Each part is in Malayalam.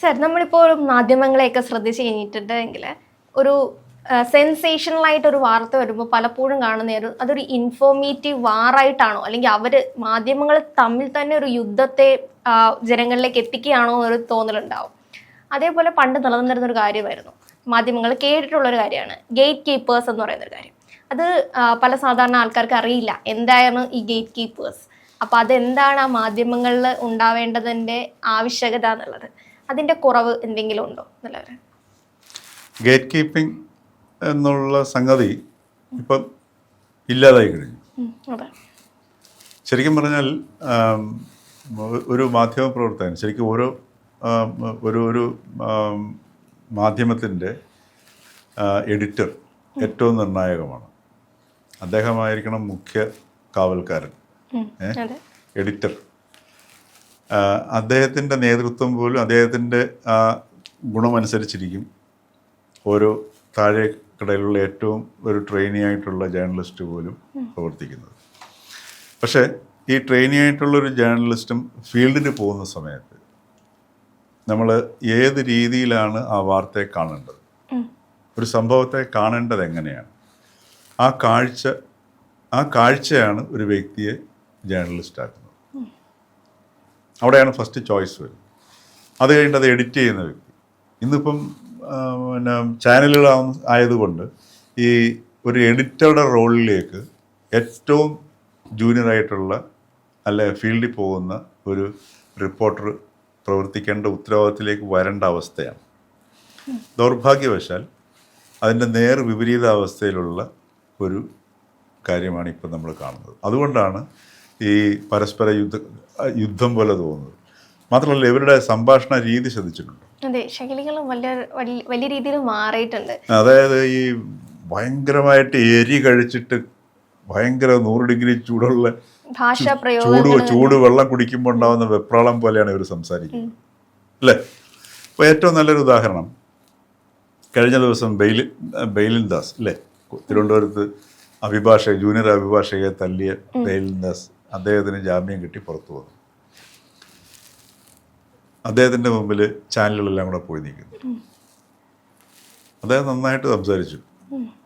സർ നമ്മളിപ്പോൾ മാധ്യമങ്ങളെയൊക്കെ ശ്രദ്ധിച്ച് കഴിഞ്ഞിട്ടുണ്ടെങ്കിൽ ഒരു ഒരു വാർത്ത വരുമ്പോൾ പലപ്പോഴും കാണുന്ന ഒരു അതൊരു ഇൻഫോർമേറ്റീവ് വാറായിട്ടാണോ അല്ലെങ്കിൽ അവർ മാധ്യമങ്ങൾ തമ്മിൽ തന്നെ ഒരു യുദ്ധത്തെ ജനങ്ങളിലേക്ക് എത്തിക്കുകയാണോ എന്നൊരു തോന്നലുണ്ടാവും. അതേപോലെ പണ്ട് നിലനിന്നിരുന്ന ഒരു കാര്യമായിരുന്നു. മാധ്യമങ്ങൾ കേട്ടിട്ടുള്ള ഒരു കാര്യമാണ്. ഗേറ്റ് കീപ്പേഴ്സ് എന്ന് പറയുന്ന ഒരു കാര്യം. അത് പല സാധാരണ ആൾക്കാർക്ക് അറിയില്ല. എന്തായിരുന്നു ഈ ഗേറ്റ് കീപ്പേഴ്സ് അപ്പോൾ അതെന്താണ് ആ മാധ്യമങ്ങളിൽ ഉണ്ടാവേണ്ടതിന്റെ ആവശ്യകത എന്നുള്ളത്. അതിന്റെ കുറവ് എന്തെങ്കിലും ഉണ്ടോ നല്ലവര് ഗേറ്റ് കീപ്പിംഗ് എന്നുള്ള സംഗതി ഇപ്പം ഇല്ലാതായി കഴിഞ്ഞു. ശരിക്കും പറഞ്ഞാൽ ഒരു മാധ്യമ പ്രവർത്തകൻ ശരിക്കും ഓരോ ഒരു ഒരു മാധ്യമത്തിന്റെ എഡിറ്റർ ഏറ്റവും നിർണായകമാണ്. അദ്ദേഹമായിരിക്കണം മുഖ്യ കാവൽക്കാരൻ. എഡിറ്റർ. അദ്ദേഹത്തിന്റെ നേതൃത്വം പോലും അദ്ദേഹത്തിന്റെ ആ ഗുണമനുസരിച്ചിരിക്കും ഓരോ താഴെ കടയിലുള്ള ഏറ്റവും ഒരു ട്രെയിനി ആയിട്ടുള്ള ജേർണലിസ്റ്റ് പോലും പ്രവർത്തിക്കുന്നത്. പക്ഷേ ഈ ട്രെയിനി ആയിട്ടുള്ള ഒരു ജേർണലിസ്റ്റും ഫീൽഡിന് പോകുന്ന സമയത്ത് നമ്മൾ ഏത് രീതിയിലാണ് ആ വാർത്തയെ കാണേണ്ടത്? ഒരു സംഭവത്തെ കാണേണ്ടത് എങ്ങനെയാണ്? ആ കാഴ്ച ആ കാഴ്ചയാണ് ഒരു വ്യക്തിയെ ജേർണലിസ്റ്റ് ആക്കുന്നത്. അവിടെയാണ് ഫസ്റ്റ് ചോയ്സ് വരുന്നത്. അത് കഴിഞ്ഞിട്ട് അത് എഡിറ്റ് ചെയ്യുന്ന വ്യക്തി. ഇന്നിപ്പം പിന്നെ ചാനലുകൾ ആയതുകൊണ്ട് ഈ ഒരു എഡിറ്ററുടെ റോളിലേക്ക് ഏറ്റവും ജൂനിയറായിട്ടുള്ള അല്ലെ ഫീൽഡിൽ പോകുന്ന ഒരു റിപ്പോർട്ടർ പ്രവർത്തിക്കേണ്ട ഉത്തരവാദിത്തത്തിലേക്ക് വരേണ്ട അവസ്ഥയാണ്. ദൗർഭാഗ്യവശാൽ അതിന്റെ നേർ വിപരീത അവസ്ഥയിലുള്ള ഒരു കാര്യമാണ് ഇപ്പം നമ്മൾ കാണുന്നത്. അതുകൊണ്ടാണ് ഈ പരസ്പര യുദ്ധ യുദ്ധം പോലെ തോന്നുന്നത്. മാത്രമല്ല ഇവരുടെ സംഭാഷണ രീതി ശ്രദ്ധിച്ചിട്ടുണ്ട്. അതെ ശൈലികൾ വലിയ വലിയ രീതിയിൽ മാറിയിട്ടുണ്ട്. അതായത് ഈ ഭയങ്കരമായിട്ട് എരി കഴിച്ചിട്ട് ഭയങ്കര നൂറ് ഡിഗ്രി ചൂടുള്ള ചൂട് ചൂട് വെള്ളം കുടിക്കുമ്പോൾ ഉണ്ടാവുന്ന വെപ്രാളം പോലെയാണ് ഇവർ സംസാരിക്കുന്നത്. അല്ലേ? അപ്പോൾ ഏറ്റവും നല്ലൊരു ഉദാഹരണം കഴിഞ്ഞ ദിവസം ബെയിൽ ബെയിലിൻ ദാസ് അല്ലേ? തിരുവനന്തപുരത്ത് അഭിഭാഷക ജൂനിയർ അഭിഭാഷകയെ തല്ലിയ ബെയിലിൻ ദാസ്. അദ്ദേഹത്തിന് ജാമ്യം കിട്ടി പുറത്തു വന്നു. അദ്ദേഹത്തിന്റെ മുമ്പിൽ ചാനലുകളെല്ലാം കൂടെ പോയി നിൽക്കുന്നു. അദ്ദേഹം നന്നായിട്ട് സംസാരിച്ചു.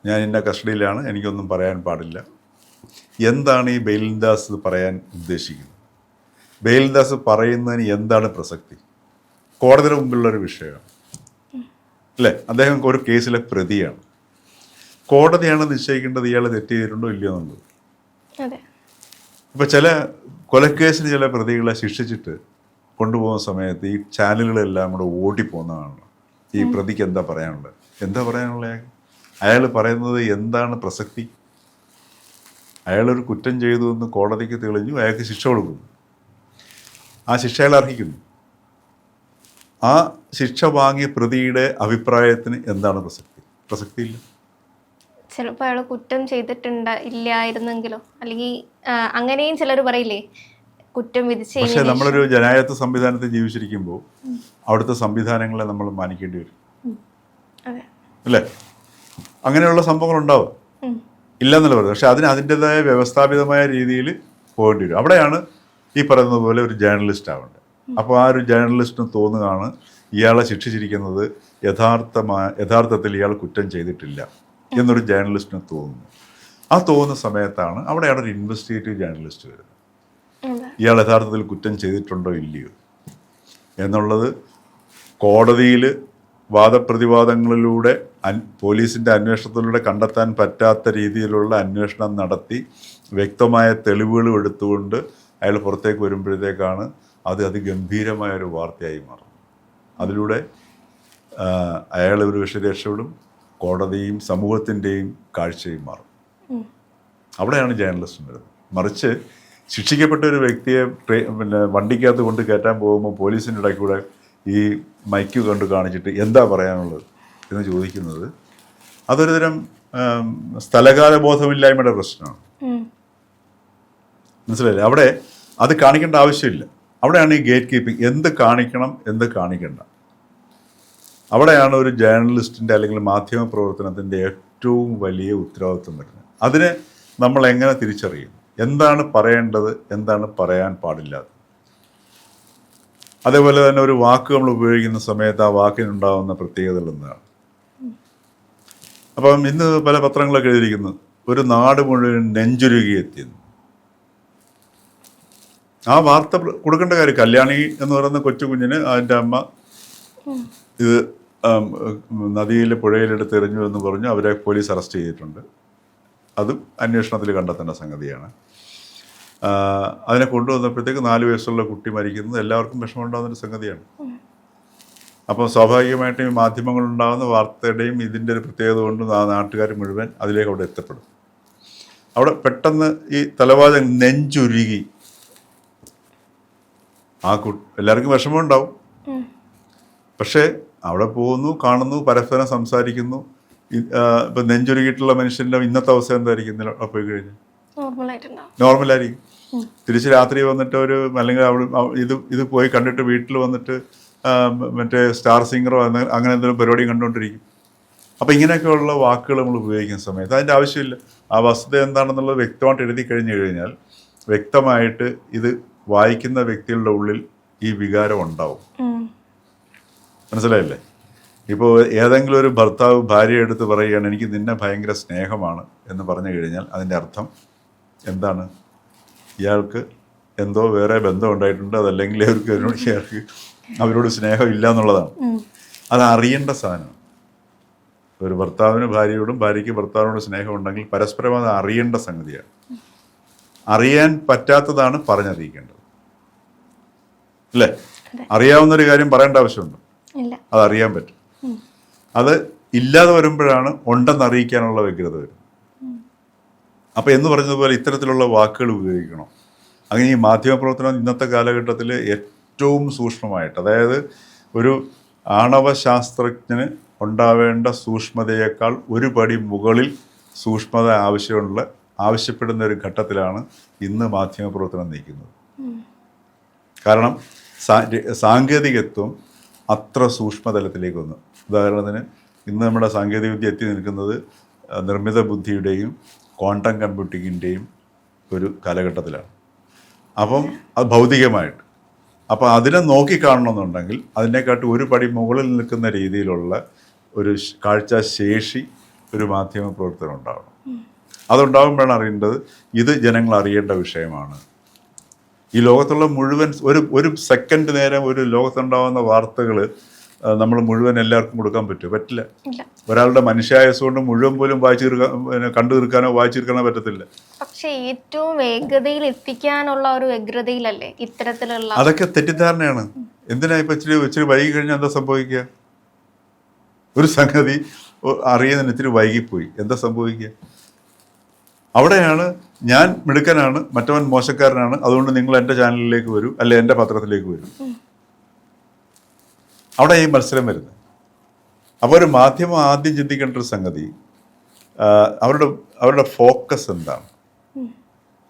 ഞാൻ എന്റെ കസ്റ്റഡിയിലാണ് എനിക്കൊന്നും പറയാൻ പാടില്ല. എന്താണ് ഈ ബെയിൽദാസ് പറയാൻ ഉദ്ദേശിക്കുന്നത്? ബെയിൽദാസ് പറയുന്നതിന് എന്താണ് പ്രസക്തി? കോടതിയുടെ മുമ്പിലുള്ള ഒരു വിഷയമാണ്. അല്ലേ? അദ്ദേഹം ഒരു കേസിലെ പ്രതിയാണ്. കോടതിയാണ് നിശ്ചയിക്കേണ്ടത് ഇയാൾ തെറ്റ് ചെയ്തിട്ടുണ്ടോ ഇല്ലയോ എന്നുള്ളത്. അതെ ഇപ്പം ചില കൊലക്കേസിന് ചില പ്രതികളെ ശിക്ഷിച്ചിട്ട് കൊണ്ടുപോകുന്ന സമയത്ത് ഈ ചാനലുകളെല്ലാം കൂടെ ഓടിപ്പോകുന്നതാണ് ഈ പ്രതിക്ക് എന്താ പറയാനുള്ളത്? എന്താ പറയാനുള്ളത് അയാൾ പറയുന്നത് എന്താണ് പ്രസക്തി? അയാളൊരു കുറ്റം ചെയ്തു എന്ന് കോടതിക്ക് തെളിഞ്ഞു അയാൾക്ക് ശിക്ഷ കൊടുക്കുന്നു. ആ ശിക്ഷ അയാൾ അർഹിക്കുന്നു. ആ ശിക്ഷ വാങ്ങിയ പ്രതിയുടെ അഭിപ്രായത്തിന് എന്താണ് പ്രസക്തി? പ്രസക്തിയില്ല. ചിലപ്പോൾ അയാൾ കുറ്റം ചെയ്തിട്ടുണ്ട് ഇല്ലായിരുന്നെങ്കിലോ? അല്ലെങ്കിൽ അങ്ങനെയും ചിലർ പറയില്ലേ? കുറ്റം വിധിച്ച് പക്ഷേ നമ്മളൊരു ജനായത്ത സംവിധാനത്തിൽ ജീവിച്ചിരിക്കുമ്പോൾ അവിടുത്തെ സംവിധാനങ്ങളെ നമ്മൾ മാനിക്കേണ്ടി വരും. അല്ലേ? അങ്ങനെയുള്ള സംഭവങ്ങൾ ഉണ്ടാവും. ഇല്ലെന്നല്ല പറയുന്നത്. പക്ഷെ അതിന് അതിന്റെതായ വ്യവസ്ഥാപിതമായ രീതിയിൽ പോകേണ്ടി വരും. അവിടെയാണ് ഈ പറയുന്നത് പോലെ ഒരു ജേർണലിസ്റ്റ് ആവേണ്ടത്. അപ്പോൾ ആ ഒരു ജേർണലിസ്റ്റിന് തോന്നുകയാണ് ഇയാളെ ശിക്ഷിച്ചിരിക്കുന്നത് യഥാർത്ഥമായ യഥാർത്ഥത്തിൽ ഇയാൾ കുറ്റം ചെയ്തിട്ടില്ല. എന്നൊരു ജേർണലിസ്റ്റിന് തോന്നുന്നു. ആ തോന്നുന്ന സമയത്താണ് അവിടെയാണ് ഒരു ഇൻവെസ്റ്റിഗേറ്റീവ് ജേർണലിസ്റ്റ് വരുന്നത്. ഇയാൾ യഥാർത്ഥത്തിൽ കുറ്റം ചെയ്തിട്ടുണ്ടോ ഇല്ലയോ? എന്നുള്ളത് കോടതിയിൽ വാദപ്രതിവാദങ്ങളിലൂടെ പോലീസിന്റെ പോലീസിന്റെ അന്വേഷണത്തിലൂടെ കണ്ടെത്താൻ പറ്റാത്ത രീതിയിലുള്ള അന്വേഷണം നടത്തി വ്യക്തമായ തെളിവുകൾ എടുത്തുകൊണ്ട് അയാൾ പുറത്തേക്ക് വരുമ്പോഴത്തേക്കാണ് അത് അതിഗംഭീരമായ ഒരു വാർത്തയായി മാറുന്നത്. അതിലൂടെ അയാൾ ഒരു പക്ഷേ രക്ഷപ്പെടും കോടതിയും സമൂഹത്തിന്റെയും കാഴ്ചയും മാറും. അവിടെയാണ് ജേർണലിസ്റ്റ് വരുന്നത്. മറിച്ച് ശിക്ഷിക്കപ്പെട്ട ഒരു വ്യക്തിയെ ട്രെ- പിന്നെ വണ്ടിക്കകത്ത് കൊണ്ട് കയറ്റാൻ പോകുമ്പോൾ പോലീസിന്റെ ഇടയ്ക്ക് കൂടെ ഈ മൈക്ക് കണ്ട് കാണിച്ചിട്ട് എന്താ പറയാനുള്ളത് എന്ന് ചോദിക്കുന്നത് അതൊരു തരം സ്ഥലകാല ബോധമില്ലായ്മയുടെ പ്രശ്നമാണ്. മനസ്സിലായില്ലേ? അവിടെ അത് കാണിക്കേണ്ട ആവശ്യമില്ല. അവിടെയാണ് ഈ ഗേറ്റ് കീപ്പിംഗ്. എന്ത് കാണിക്കണം എന്ത് കാണിക്കണ്ട? അവിടെയാണ് ഒരു ജേർണലിസ്റ്റിന്റെ അല്ലെങ്കിൽ മാധ്യമ പ്രവർത്തനത്തിന്റെ ഏറ്റവും വലിയ ഉത്തരവാദിത്വം വരുന്നത്. അതിനെ നമ്മൾ എങ്ങനെ തിരിച്ചറിയും? എന്താണ് പറയേണ്ടത്? എന്താണ് പറയാൻ പാടില്ലാത്തത്? അതേപോലെ തന്നെ ഒരു വാക്ക് നമ്മൾ ഉപയോഗിക്കുന്ന സമയത്ത് ആ വാക്കിനുണ്ടാകുന്ന പ്രത്യേകതകൾ എന്താണ്? അപ്പം ഇന്ന് പല പത്രങ്ങളൊക്കെ എഴുതിയിരിക്കുന്നു ഒരു നാട് മുഴുവൻ നെഞ്ചുരുകി എത്തിയെന്ന്. ആ വാർത്ത കൊടുക്കേണ്ട കാര്യം കല്യാണി എന്ന് പറയുന്ന കൊച്ചു കുഞ്ഞിന് അതിന്റെ അമ്മ ഇത് നദിയിലെ പുഴയിലെടുത്ത് എറിഞ്ഞു എന്ന് പറഞ്ഞു അവരെ പോലീസ് അറസ്റ്റ് ചെയ്തിട്ടുണ്ട്. അതും അന്വേഷണത്തിൽ കണ്ടെത്തേണ്ട സംഗതിയാണ്. അതിനെ കൊണ്ടുവന്നപ്പോഴത്തേക്ക് നാല് വയസ്സുള്ള കുട്ടി മരിക്കുന്നത് എല്ലാവർക്കും വിഷമമുണ്ടാകുന്നൊരു സംഗതിയാണ്. അപ്പം സ്വാഭാവികമായിട്ടും ഈ മാധ്യമങ്ങളുണ്ടാകുന്ന വാർത്തയുടെയും ഇതിന്റെ ഒരു പ്രത്യേകത കൊണ്ട് ആ നാട്ടുകാർ മുഴുവൻ അതിലേക്ക് അവിടെ എത്തപ്പെടും. അവിടെ പെട്ടെന്ന് ഈ തലവാചകം നെഞ്ചുരുകി ആ കു എല്ലാവർക്കും വിഷമമുണ്ടാവും. പക്ഷേ അവിടെ പോകുന്നു കാണുന്നു പരസ്പരം സംസാരിക്കുന്നു. ഇപ്പൊ നെഞ്ചുരുകിയിട്ടുള്ള മനുഷ്യന്റെ ഇന്നത്തെ അവസ്ഥ എന്തായിരിക്കും അവിടെ പോയി കഴിഞ്ഞു നോർമൽ ആയിരിക്കും തിരിച്ച് രാത്രി വന്നിട്ട് ഒരു അല്ലെങ്കിൽ അവിടെ ഇത് ഇത് പോയി കണ്ടിട്ട് വീട്ടിൽ വന്നിട്ട് മറ്റേ സ്റ്റാർ സിംഗറോ അങ്ങനെ എന്തെങ്കിലും പരിപാടി കണ്ടുകൊണ്ടിരിക്കും. അപ്പോൾ ഇങ്ങനെയൊക്കെയുള്ള വാക്കുകൾ നമ്മൾ ഉപയോഗിക്കുന്ന സമയത്ത് അതിന്റെ ആവശ്യമില്ല. ആ വസ്തുത എന്താണെന്നുള്ളത് വ്യക്തമായിട്ട് എഴുതി കഴിഞ്ഞു കഴിഞ്ഞാൽ വ്യക്തമായിട്ട് ഇത് വായിക്കുന്ന വ്യക്തികളുടെ ഉള്ളിൽ ഈ വികാരം ഉണ്ടാവും. മനസ്സിലായില്ലേ? ഇപ്പോൾ ഏതെങ്കിലും ഒരു ഭർത്താവ് ഭാര്യ എടുത്ത് പറയുകയാണ് എനിക്ക് നിന്നെ ഭയങ്കര സ്നേഹമാണ് എന്ന് പറഞ്ഞു കഴിഞ്ഞാൽ അതിന്റെ അർത്ഥം എന്താണ്? ഇയാൾക്ക് എന്തോ വേറെ ബന്ധം ഉണ്ടായിട്ടുണ്ട് അതല്ലെങ്കിൽ അവർക്ക് ഇയാൾക്ക് അവരോട് സ്നേഹം ഇല്ല എന്നുള്ളതാണ്. അത് അറിയേണ്ട സാധനമാണ്. ഒരു ഭർത്താവിന് ഭാര്യയോടും ഭാര്യയ്ക്ക് ഭർത്താവിനോട് സ്നേഹം ഉണ്ടെങ്കിൽ പരസ്പരം അത് അറിയേണ്ട സംഗതിയാണ്. അറിയാൻ പറ്റാത്തതാണ് പറഞ്ഞറിയിക്കേണ്ടത്. അല്ലേ? അറിയാവുന്ന ഒരു കാര്യം പറയേണ്ട ആവശ്യമുണ്ട്? ഇല്ല. അത് അറിയാൻ പറ്റും അത് ഇല്ലാതെ വരുമ്പോഴാണ് ഉണ്ടെന്ന് അറിയിക്കാനുള്ള വ്യഗ്രത വരും അപ്പോൾ എന്ന് പറഞ്ഞതുപോലെ ഇത്തരത്തിലുള്ള വാക്കുകൾ ഉപയോഗിക്കണം. അങ്ങനെ ഈ മാധ്യമപ്രവർത്തനം ഇന്നത്തെ കാലഘട്ടത്തിൽ ഏറ്റവും സൂക്ഷ്മമായിട്ട് അതായത് ഒരു ആണവ ശാസ്ത്രജ്ഞന് ഉണ്ടാവേണ്ട സൂക്ഷ്മതയേക്കാൾ ഒരു പടി മുകളിൽ സൂക്ഷ്മത ആവശ്യമുള്ള ആവശ്യപ്പെടുന്ന ഒരു ഘട്ടത്തിലാണ് ഇന്ന് മാധ്യമപ്രവർത്തനം നീക്കുന്നത് കാരണം സാങ്കേതികത്വം അത്ര സൂക്ഷ്മതലത്തിലേക്ക് വന്നു. ഉദാഹരണത്തിന് ഇന്ന് നമ്മുടെ സാങ്കേതികവിദ്യ എത്തി നിൽക്കുന്നത് നിർമ്മിത ബുദ്ധിയുടെയും ക്വാണ്ടം കമ്പ്യൂട്ടിങ്ങിന്റെയും ഒരു കാലഘട്ടത്തിലാണ്. അപ്പം അത് ഭൗതികമായിട്ട്. അപ്പോൾ അതിനെ നോക്കിക്കാണണമെന്നുണ്ടെങ്കിൽ അതിനെക്കാട്ടി ഒരു പടി മുകളിൽ നിൽക്കുന്ന രീതിയിലുള്ള ഒരു ശ്- കാഴ്ച ശേഷി ഒരു മാധ്യമ പ്രവർത്തനം ഉണ്ടാവണം അതുണ്ടാകുമ്പോഴാണ് അറിയേണ്ടത് ഇത് ജനങ്ങൾ അറിയേണ്ട വിഷയമാണ്. ഈ ലോകത്തുള്ള മുഴുവൻ ഒരു ഒരു സെക്കൻഡ് നേരം ഒരു ലോകത്തുണ്ടാവുന്ന വാർത്തകൾ നമ്മൾ മുഴുവൻ എല്ലാവർക്കും കൊടുക്കാൻ പറ്റുമോ? പറ്റില്ല. ഒരാളുടെ മനുഷ്യായസ് കൊണ്ട് മുഴുവൻ പോലും വായിച്ചു തീർക്കാൻ കണ്ടു തീർക്കാനോ വായിച്ചു തീർക്കാനോ പറ്റത്തില്ല. പക്ഷേ ഏറ്റവും വേഗതയിൽ എത്തിക്കാനുള്ള ഒരു വ്യഗ്രതയിലല്ലേ ഇത്തരത്തിലുള്ള അതൊക്കെ തെറ്റിദ്ധാരണയാണ്. എന്തിനാ ഇപ്പൊ ഇച്ചിരി ഇച്ചിരി വൈകി കഴിഞ്ഞാൽ എന്താ സംഭവിക്കുക? ഒരു സംഗതി അറിയുന്നതിന് ഇത്തിരി വൈകിപ്പോയി. എന്താ സംഭവിക്കുക? അവിടെയാണ് ഞാൻ മിടുക്കനാണ് മറ്റവൻ മോശക്കാരനാണ്. അതുകൊണ്ട് നിങ്ങൾ എന്റെ ചാനലിലേക്ക് വരൂ അല്ലെ എന്റെ പത്രത്തിലേക്ക് വരൂ. അവിടെ ഈ മത്സരം വരുന്നത്. അപ്പോൾ ഒരു മാധ്യമം ആദ്യം ചിന്തിക്കേണ്ട ഒരു സംഗതി അവരുടെ അവരുടെ ഫോക്കസ് എന്താണ്?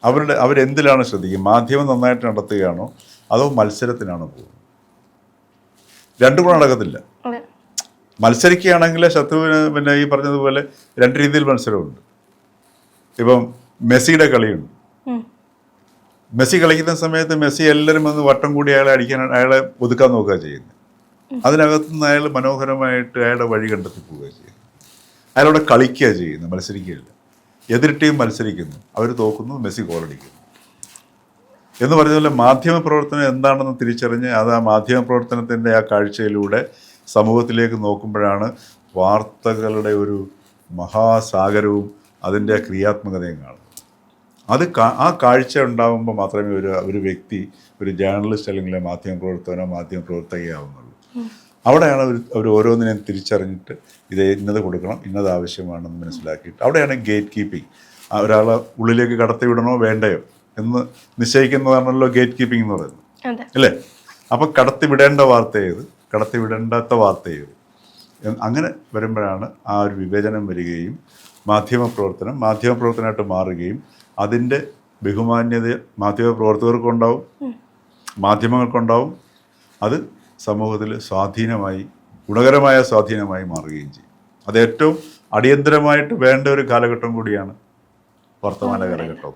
അവരുടെ അവരെന്തിലാണ് ശ്രദ്ധിക്കുക? മാധ്യമം നന്നായിട്ട് നടത്തുകയാണോ അതോ മത്സരത്തിനാണോ പോകുന്നത്? രണ്ടു കൂടെ നടക്കത്തില്ല. മത്സരിക്കുകയാണെങ്കിൽ ശത്രുവിന് പിന്നെ ഈ പറഞ്ഞതുപോലെ രണ്ട് രീതിയിൽ മത്സരമുണ്ട്. ഇപ്പം മെസ്സിയുടെ കളിയുണ്ട്. മെസ്സി കളിക്കുന്ന സമയത്ത് മെസ്സി എല്ലാവരും വന്ന് വട്ടം കൂടി അയാളെ അടിക്കാൻ അയാളെ ഒതുക്കാൻ നോക്കുക ചെയ്യുന്നത്. അതിനകത്തുനിന്ന് അയാൾ മനോഹരമായിട്ട് അയാളുടെ വഴി കണ്ടെത്തി പോവുക ചെയ്യുന്നത്. അയാളവിടെ കളിക്കുക ചെയ്യുന്നത് മത്സരിക്കുകയില്ല. എതിർ ടീം മത്സരിക്കുന്നു. അവർ തോക്കുന്നു മെസ്സി ഗോളടിക്കുന്നു എന്ന് പറഞ്ഞ പോലെ മാധ്യമ പ്രവർത്തനം എന്താണെന്ന് തിരിച്ചറിഞ്ഞ് അത് ആ മാധ്യമ പ്രവർത്തനത്തിന്റെ ആ കാഴ്ചയിലൂടെ സമൂഹത്തിലേക്ക് നോക്കുമ്പോഴാണ് വാർത്തകളുടെ ഒരു മഹാസാഗരവും അതിന്റെ ക്രിയാത്മകതയും കാണും. അത് ആ കാഴ്ച ഉണ്ടാകുമ്പോൾ മാത്രമേ ഒരു ഒരു വ്യക്തി ഒരു ജേർണലിസ്റ്റ് അല്ലെങ്കിൽ മാധ്യമ പ്രവർത്തകനോ മാധ്യമ പ്രവർത്തകയാവുന്നുള്ളൂ അവിടെയാണ് അവർ അവർ ഓരോന്നിനെയും തിരിച്ചറിഞ്ഞിട്ട് ഇത് ഇന്നത് കൊടുക്കണം ഇന്നത് ആവശ്യമാണെന്ന് മനസ്സിലാക്കിയിട്ട്. അവിടെയാണ് ഗേറ്റ് കീപ്പിംഗ് ഒരാളെ ഉള്ളിലേക്ക് കടത്തിവിടണോ വേണ്ടയോ എന്ന് നിശ്ചയിക്കുന്നതാണല്ലോ ഗേറ്റ് കീപ്പിംഗ് എന്ന് പറയുന്നത്. അല്ലേ? അപ്പം കടത്തിവിടേണ്ട വാർത്ത ഏത്? കടത്തിവിടേണ്ടാത്ത വാർത്ത ഏത്? അങ്ങനെ വരുമ്പോഴാണ് ആ ഒരു വിവേചനം വരികയും മാധ്യമപ്രവർത്തനം മാധ്യമപ്രവർത്തനമായിട്ട് മാറുകയും അതിന്റെ ബഹുമാന്യത മാധ്യമപ്രവർത്തകർക്കുണ്ടാവും മാധ്യമങ്ങൾക്കുണ്ടാവും. അത് സമൂഹത്തിൽ സ്വാധീനമായി ഗുണകരമായ സ്വാധീനമായി മാറുകയും ചെയ്യും. അത് ഏറ്റവും അടിയന്തരമായിട്ട് വേണ്ട ഒരു കാലഘട്ടം കൂടിയാണ് വർത്തമാന കാലഘട്ടം